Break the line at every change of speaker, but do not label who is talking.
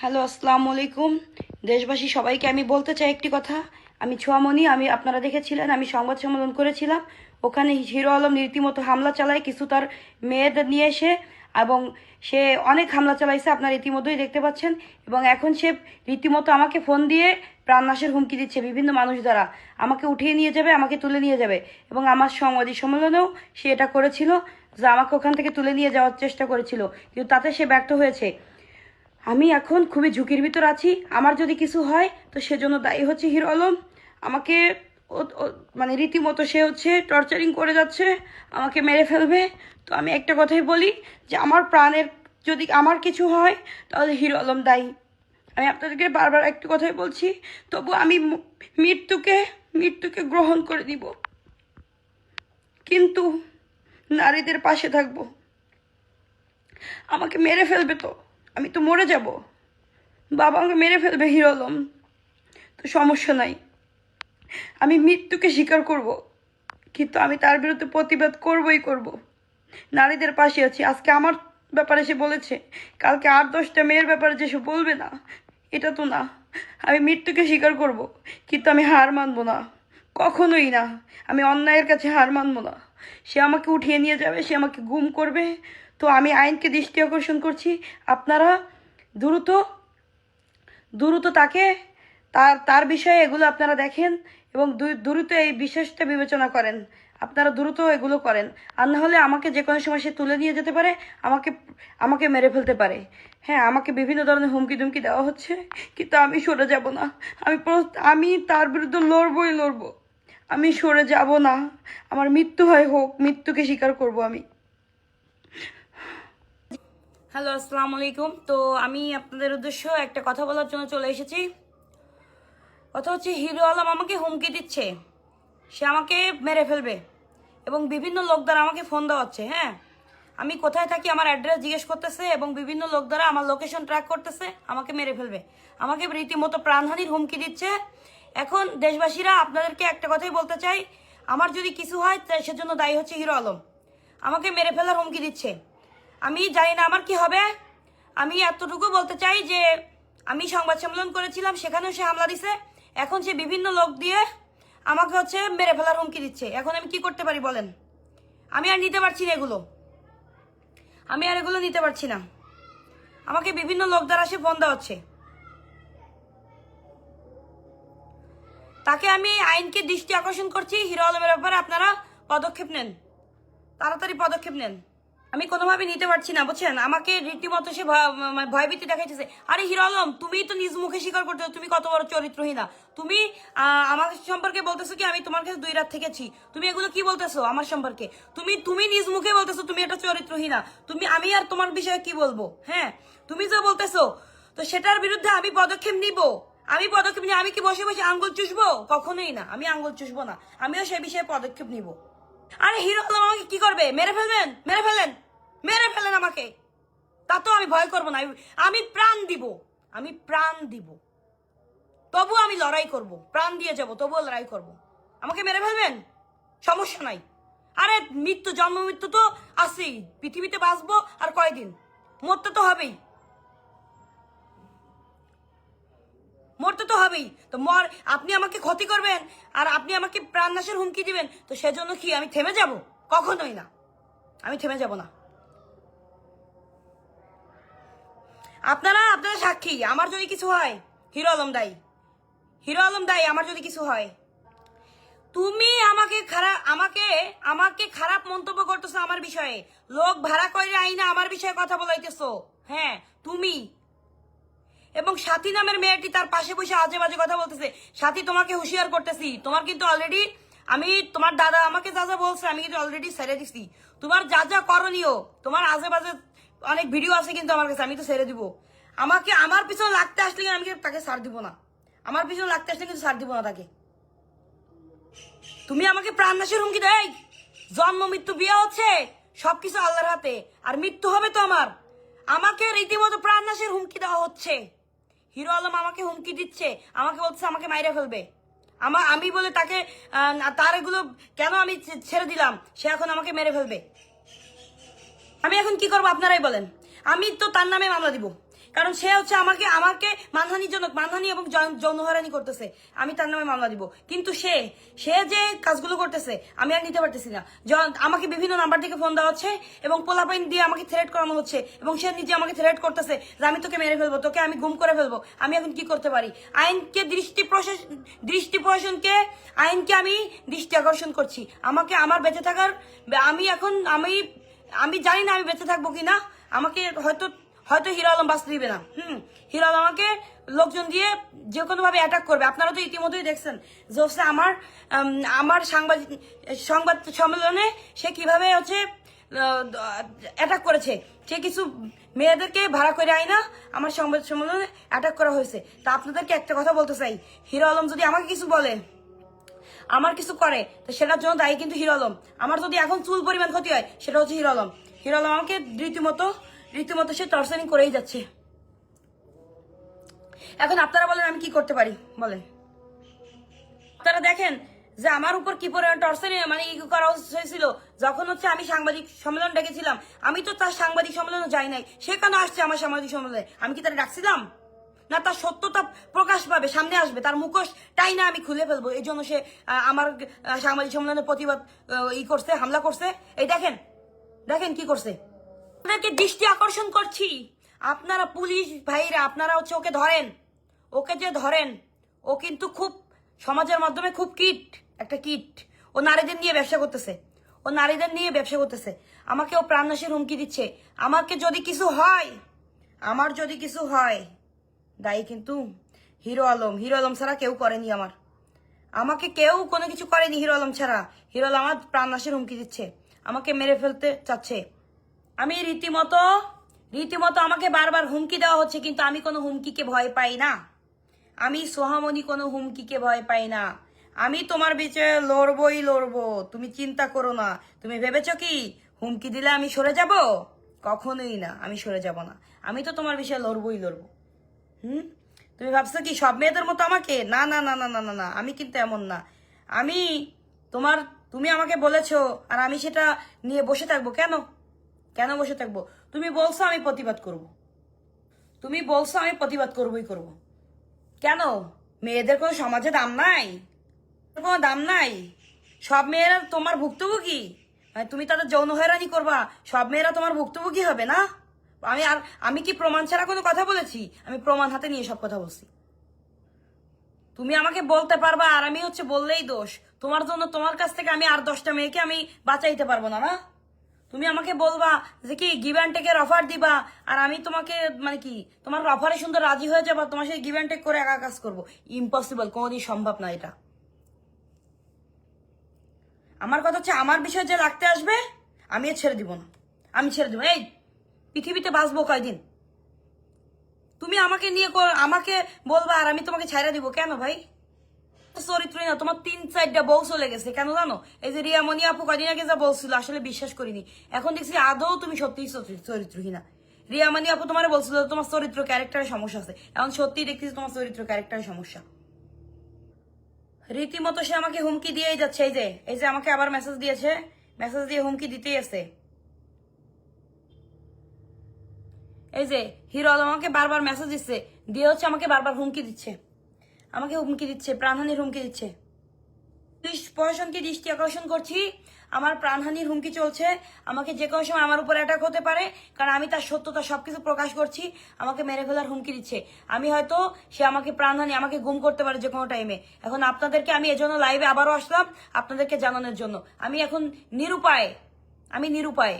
Hello, আসসালামু আলাইকুম। দেশবাসী, সবাইকে আমি বলতে চাই একটি কথা। আমি ছোয়ামণি, আমি আপনারা দেখেছিলেন, আমি সংবাদ সম্মেলন করেছিলাম। ওখানে হিরো আলম রীতিমতো হামলা চালায়, কিছু তার মেয়েদের নিয়ে এসে, এবং সে অনেক হামলা চালাইছে, আপনারা ইতিমধ্যেই দেখতে পাচ্ছেন। এবং এখন সে রীতিমতো আমাকে ফোন দিয়ে প্রাণনাশের হুমকি দিচ্ছে বিভিন্ন মানুষ দ্বারা। আমাকে উঠিয়ে নিয়ে যাবে, আমাকে তুলে নিয়ে যাবে। এবং আমার সাংবাদিক সম্মেলনেও সে এটা করেছিল, যে আমাকে ওখান থেকে তুলে নিয়ে যাওয়ার চেষ্টা করেছিল। কিন্তু তাতে সে ব্যর্থ হয়েছে। আমি এখন খুবই ঝুঁকির ভিতর আছি। আমার যদি কিছু হয়, তো সেজন্য দায়ী হচ্ছে হিরো আলম। আমাকে মানে রীতিমতো সে হচ্ছে টর্চারিং করে যাচ্ছে, আমাকে মেরে ফেলবে। তো আমি একটা কথাই বলি যে, আমার প্রাণের যদি আমার কিছু হয়, তাহলে হিরো আলম দায়ী। আমি আপনাদেরকে বারবার একটু কথাই বলছি, তবু আমি মৃত্যুকে মৃত্যুকে গ্রহণ করে দিব। কিন্তু নারীদের পাশে থাকব। আমাকে মেরে ফেলবে তো। আমি তো মরে যাব। বাবা আমাকে মেরে ফেলবে, হিরো আলম। তো সমস্যা নাই। আমি মৃত্যুকে স্বীকার করব। কিন্তু আমি তার বিরুদ্ধে প্রতিবাদ করবই করব। নারীদের পাশে আছি। আজকে আমার ব্যাপারে সে বলেছে। কালকে আট দশটা মেয়ের ব্যাপারে যে সে বলবে না, এটা তো না। আমি মৃত্যুকে স্বীকার করব। কিন্তু আমি হার মানবো না। কখনোই না। আমি অন্যায়ের কাছে হার মানবো না। সে আমাকে উঠিয়ে নিয়ে যাবে, সে আমাকে গুম করবে। তো আমি আইনকে দৃষ্টি আকর্ষণ করছি। আপনারা দ্রুত দ্রুত তাকে, তার তার বিষয়ে এগুলো আপনারা দেখেন এবং দ্রুত এই বিশেষটা বিবেচনা করেন। আপনারা দ্রুত এগুলো করেন। আর না হলে আমাকে যে কোনো সময় সে তুলে নিয়ে যেতে পারে, আমাকে আমাকে মেরে ফেলতে পারে। হ্যাঁ আমাকে বিভিন্ন ধরনের হুমকি ধুমকি দেওয়া হচ্ছে, কিন্তু আমি সরে যাব না। আমি আমি তার বিরুদ্ধে লড়বই লড়বো। আমি সরে যাব না। আমার মৃত্যু হয় হোক, মৃত্যুকে স্বীকার করব আমি। হ্যালো আসসালামু আলাইকুম। তো আমি আপনাদের উদ্দেশ্য একটা কথা বলার জন্য চলে এসেছি। কথা হচ্ছে, হিরো আলম আমাকে হুমকি দিচ্ছে। সে আমাকে মেরে ফেলবে এবং বিভিন্ন লোক দ্বারা আমাকে ফোন দেওয়াচ্ছে হ্যাঁ? আমি কোথায় থাকি আমার অ্যাড্রেস জিজ্ঞেস করতেছে এবং বিভিন্ন লোক দ্বারা আমার লোকেশন ট্র্যাক করতেছে, আমাকে মেরে ফেলবে। আমাকে রীতিমতো প্রাণহানির হুমকি দিচ্ছে এখন দেশবাসীরা আপনাদেরকে একটা কথাই বলতে চাই। আমার যদি কিছু হয় সেজন্য দায়ী হচ্ছে হিরো আলম। আমাকে মেরে ফেলার হুমকি দিচ্ছে। আমি জানি না আমার কি হবে। আমি এতটুকু বলতে চাই যে, আমি সংবাদ সম্মেলন করেছিলাম, সেখানেও সে হামলা দিছে। এখন সে বিভিন্ন লোক দিয়ে আমাকে হচ্ছে মেরে ফেলার হুমকি দিচ্ছে। এখন আমি কি করতে পারি বলেন? আমি আর নিতে পারছি না এগুলো। আমি আর এগুলো নিতে পারছি না। আমাকে বিভিন্ন লোক দ্বারা সে ফোন দেওয়া হচ্ছে। তাকে আমি আইনকে দৃষ্টি আকর্ষণ করছি, হিরো আলমের ব্যাপারে আপনারা পদক্ষেপ নেন। তাড়াতাড়ি পদক্ষেপ নেন। আমি কোনোভাবে নিতে পারছি না, বুঝছেন? আমাকে রীতিমতো সে মানে ভয়ভীতি দেখাইতেছে। আরে হিরো আলম, তুমি তো নিজ মুখে স্বীকার করতে তুমি কত বড় চরিত্রহীনা। তুমি আমার সম্পর্কে বলতেছো কি, আমি তোমার কাছে দুই রাত থেকেছি। তুমি এগুলো কি বলতেছো আমার সম্পর্কে? তুমি তুমি নিজ মুখে বলতেছো তুমি একটা চরিত্রহীনা। তুমি, আমি আর তোমার বিষয়ে কি বলব? হ্যাঁ? তুমি যা বলতেছো, তো সেটার বিরুদ্ধে আমি পদক্ষেপ নিব। আমি পদক্ষেপ নিয়ে, আমি কি বসে বসে আঙ্গুল চুষবো? কখনোই না। আমি আঙ্গুল চুষবো না। আমিও সে বিষয়ে পদক্ষেপ নিব। আরে হিরো আলম আমাকে কি করবে? মেরে ফেলবেন? মেরে ফেলেন? মেরে ফেলেন আমাকে? তা তো আমি ভয় করব না। আমি- আমি প্রাণ দিব। আমি প্রাণ দিব। তবু আমি লড়াই করব। প্রাণ দিয়ে যাব, তবুও লড়াই করব। আমাকে মেরে ফেলবেন? সমস্যা নাই। আরে মৃত্যু, জন্ম মৃত্যু তো আছেই। পৃথিবীতে বাঁচবো আর কয়দিন? মরতে তো হবেই। মরতে তো হবেই। তো মর, আপনি আমাকে ক্ষতি করবেন আর আপনি আমাকে প্রাণনাশের হুমকি দিবেন। তো সেজন্য কি আমি থেমে যাব? কখনোই না। আমি থেমে যাব না। আপনারা আপনারা সাক্ষী, আমার যদি কিছু হয়, হিরো আলম দায়ী হিরো আলম দায়ী আমার যদি কিছু হয়। তুমি আমাকে খারাপ আমাকে আমাকে খারাপ মন্তব্য করতেছো আমার বিষয়ে। লোক ভাড়া করে আইনা আমার বিষয়ে কথা বলাইতেছো। হ্যাঁ তুমি। এবং সাথী নামের মেয়েটি তার পাশে বসে আজে বাজে কথা বলতেছে। সাথী, তোমাকে হুঁশিয়ার করতেছি। তোমার কিন্তু অলরেডি আমি, তোমার দাদা আমাকে যা যা বলছে, আমি কিন্তু অলরেডি ছেড়ে দিছি। তোমার যা যা করণীয়, তোমার বাজে অনেক ভিডিও আছে কিন্তু আমার কাছে, আমি তো ছেড়ে দিব। আমাকে আমার পিছনে লাগতে আসলে আমি কিন্তু তাকে সার দিব না। আমার পিছনে লাগতে আসলে কিন্তু সার দিব না তাকে। তুমি আমাকে প্রাণনাশের হুমকি দেয় জন্ম, মৃত্যু, বিয়ে হচ্ছে, সবকিছু আল্লাহর হাতে। আর মৃত্যু হবে তো আমার আমাকে রীতিমতো প্রাণনাশের হুমকি দেওয়া হচ্ছে। হিরো আলম আমাকে হুমকি দিচ্ছে, আমাকে বলছে আমাকে মাইরে ফেলবে। আমা আমি বলে তাকে তার এগুলো কেন আমি ছেড়ে দিলাম? সে এখন আমাকে মেরে ফেলবে। আমি এখন কি করব আপনারাই বলেন। আমি তো তার নামে মামলা দিব। কারণ সে হচ্ছে আমাকে আমাকে মানহানিজনক মানহানি এবং যৌন- যৌন হয়রানি করতেছে। আমি তার নামে মামলা দিব। কিন্তু সে সে যে কাজগুলো করতেছে, আমি আর নিতে পারতেছি না। আমাকে বিভিন্ন নাম্বার থেকে ফোন দেওয়া হচ্ছে এবং পোলাপাইন দিয়ে আমাকে থ্রেট করানো হচ্ছে এবং সে নিজে আমাকে থ্রেট করতেছে যে আমি তোকে মেরে ফেলব, তোকে আমি গুম করে ফেলব। আমি এখন কি করতে পারি? আইনকে দৃষ্টি দৃষ্টি প্রশাসনকে, আইনকে আমি দৃষ্টি আকর্ষণ করছি। আমাকে, আমার বেঁচে থাকার, আমি এখন, আমি আমি জানি না আমি বেঁচে থাকব কি না আমাকে হয়তো হয়তো হিরো আলম বাঁচতে দিবে না। হুম, হিরো আলম আমাকে লোকজন দিয়ে যে কোনো ভাবে অ্যাটাক করবে। আপনারা তো ইতিমধ্যেই দেখছেন যে হচ্ছে আমার আমার সাংবাদিক সংবাদ সম্মেলনে সে কীভাবে হচ্ছে অ্যাটাক করেছে। সে কিছু মেয়েদেরকে ভাড়া করে আয় না আমার সংবাদ সম্মেলনে অ্যাটাক করা হয়েছে। তা আপনাদেরকে একটা কথা বলতে চাই। হিরো আলম যদি আমাকে কিছু বলে, আমার কিছু করে, তো সেটার জন্য দায়ী কিন্তু হিরো আলম। আমার যদি এখন চুল পরিমাণ ক্ষতি হয়, সেটা হচ্ছে হিরো আলম। হিরো আলম আমাকে রীতিমতো রীতিমতো সে টর্চারিং করেই যাচ্ছে। এখন আপনারা বলেন আমি কি করতে পারি? বলেন। আপনারা দেখেন যে আমার উপর কি পরিমাণ টর্চারিং মানে ই করা হয়েছিল? যখন হচ্ছে আমি সাংবাদিক সম্মেলন ডেকেছিলাম, আমি তো তার সাংবাদিক সম্মেলনে যাই নাই। সে কেন আসছে আমার সাংবাদিক সম্মেলনে? আমি কি তারা ডাকছিলাম? না, তার সত্যতা প্রকাশ পাবে, সামনে আসবে, তার মুখোশ টাই না আমি খুলে ফেলব। এই জন্য সে আমার সাংবাদিক সম্মেলনের প্রতিবাদ ই করছে, হামলা করছে। এই দেখেন দেখেন কি করছে। আপনাদেরকে দৃষ্টি আকর্ষণ করছি। আপনারা পুলিশ ভাইরা, আপনারা হচ্ছে ওকে ধরেন। ওকে যে ধরেন, ও কিন্তু খুব সমাজের মাধ্যমে খুব কিট, একটা কিট। ও নারীদের নিয়ে ব্যবসা করতেছে। ও নারীদের নিয়ে ব্যবসা করতেছে। আমাকে ও প্রাণনাশের হুমকি দিচ্ছে। আমাকে যদি কিছু হয়, আমার যদি কিছু হয়, দায়ী কিন্তু হিরো আলম। হিরো আলম ছাড়া কেউ করেনি আমার। আমাকে কেউ কোনো কিছু করেনি হিরো আলম ছাড়া। হিরো আলম আমার প্রাণনাশের হুমকি দিচ্ছে। আমাকে মেরে ফেলতে চাচ্ছে। আমি রীতিমতো রীতিমতো আমাকে বারবার হুমকি দেওয়া হচ্ছে, কিন্তু আমি কোনো হুমকিকে ভয় পাই না। আমি সোহামণি কোনো হুমকিকে ভয় পাই না। আমি তোমার বিচে লড়বই লড়বো, তুমি চিন্তা করো না। তুমি ভেবেছো কি, হুমকি দিলে আমি সরে যাব? কখনোই না, আমি সরে যাব না। আমি তো তোমার বিষয়ে লড়বই লড়বো। হুম? তুমি ভাবছ কি, সব মেয়েদের মতো আমাকে? না না না না না না না, আমি কিন্তু এমন না। আমি তোমার, তুমি আমাকে বলেছ, আর আমি সেটা নিয়ে বসে থাকব কেন? কেন বসে থাকব? তুমি বলছো আমি প্রতিবাদ করব। তুমি বলছো আমি প্রতিবাদ করবই করব। কেন? মেয়েদের কোনো সমাজে দাম নাই? কোনো দাম নাই? সব মেয়েরা তোমার ভুক্তভোগী? মানে তুমি তাদের যৌন হয়রানি করবা, সব মেয়েরা তোমার ভুক্তভোগী হবে না? আমি আর, আমি কি প্রমাণ ছাড়া কোনো কথা বলেছি? আমি প্রমাণ হাতে নিয়ে সব কথা বলছি। তুমি আমাকে বলতে পারবা আর আমি হচ্ছে বললেই দোষ। তোমার জন্য তোমার কাছ থেকে আমি আর দশটা মেয়েকে আমি বাঁচাইতে পারব না না? তুমি আমাকে বলবা যে কি গিভ অ্যান্ড টেকের অফার দিবা, আর আমি তোমাকে মানে কি, তোমার অফারে সুন্দর রাজি হয়ে যাব, তোমার সেই গিভ অ্যান্ড টেক করে একা কাজ করব। ইম্পসিবল কোনোদিন সম্ভব না এটা। আমার কথা হচ্ছে, আমার বিষয়ে যে রাখতে আসবে, আমি ছেড়ে দিব না। আমি ছেড়ে দিব এই, পৃথিবীতে বাঁচবো কয়দিন? তুমি আমাকে নিয়ে আমাকে বলবা আর আমি তোমাকে ছাইরা দিব। কেন ভাই? তোমার তিন চারটা বউ চলে গেছে, কেন জানো? এই যে আপু কদিন আগে যা বলছিল, আসলে বিশ্বাস করিনি। এখন দেখছি আদৌ তুমি চরিত্রহীনা আপু তোমার বলছিল তোমার চরিত্র ক্যারেক্টারের সমস্যা আছে। এখন দেখতেছি তোমার চরিত্র ক্যারেক্টারের সমস্যা। রীতিমতো সে আমাকে হুমকি দিয়েই যাচ্ছে, এই যে এই যে আমাকে আবার মেসেজ দিয়েছে। মেসেজ দিয়ে হুমকি দিতেই আছে। এই যে, হিরো আমাকে বারবার মেসেজ দিচ্ছে, দিয়ে হচ্ছে আমাকে বারবার হুমকি দিচ্ছে। আমাকে হুমকি দিচ্ছে, প্রাণহানির হুমকি দিচ্ছে। পুলিশ প্রশাসনকে দৃষ্টি আকর্ষণ করছি, আমার প্রাণহানির হুমকি চলছে, আমাকে যে কোনো সময় আমার উপর অ্যাটাক হতে পারে, কারণ আমি তার সত্যতা সবকিছু প্রকাশ করছি, আমাকে মেরে ফেলার হুমকি দিচ্ছে। আমি হয়তো সে আমাকে প্রাণহানি, আমাকে গুম করতে পারে যে কোনো টাইমে এখন আপনাদেরকে আমি এজন্য লাইভে আবারও আসলাম, আপনাদেরকে জানানোর জন্য। আমি এখন নিরুপায়, আমি নিরুপায়।